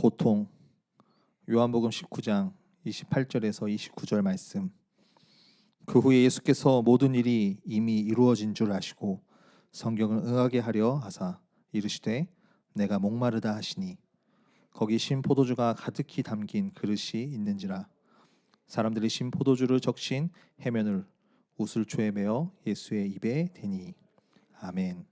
고통. 요한복음 19장 28절에서 29절 말씀. 그 후에 예수께서 모든 일이 이미 이루어진 줄 아시고 성경을 응하게 하려 하사 이르시되 내가 목마르다 하시니 거기 신 포도주가 가득히 담긴 그릇이 있는지라. 사람들이 신 포도주를 적신 해면을 우슬초에 메어 예수의 입에 대니. 아멘.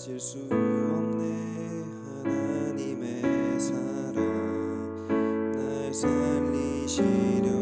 잊을 수 없네. 하나님의 사랑 날 살리시려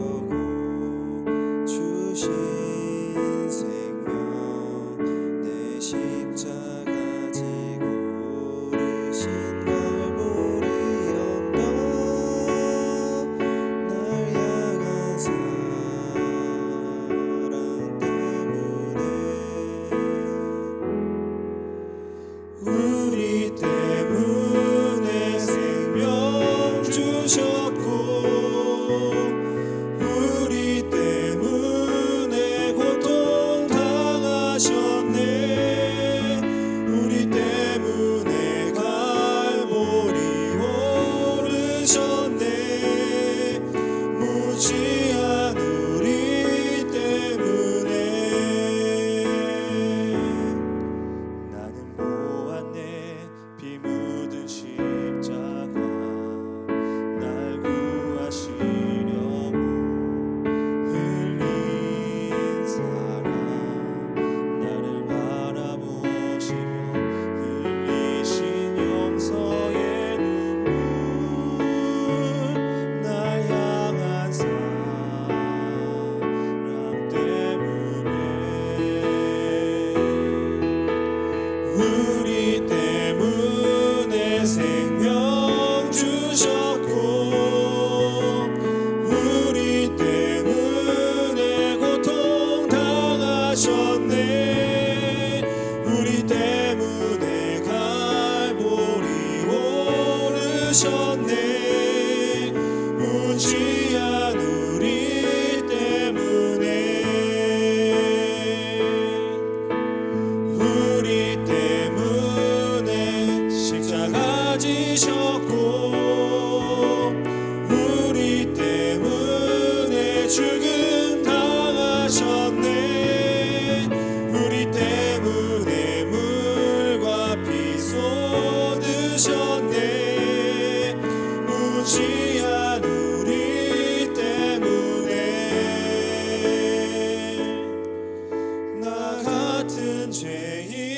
무 당하셨네 우리 때문에 갈보리 오르셨네. 무지한 우리 때문에 우리 때문에 십자가 지셨고 우리 때문에 죽음 却已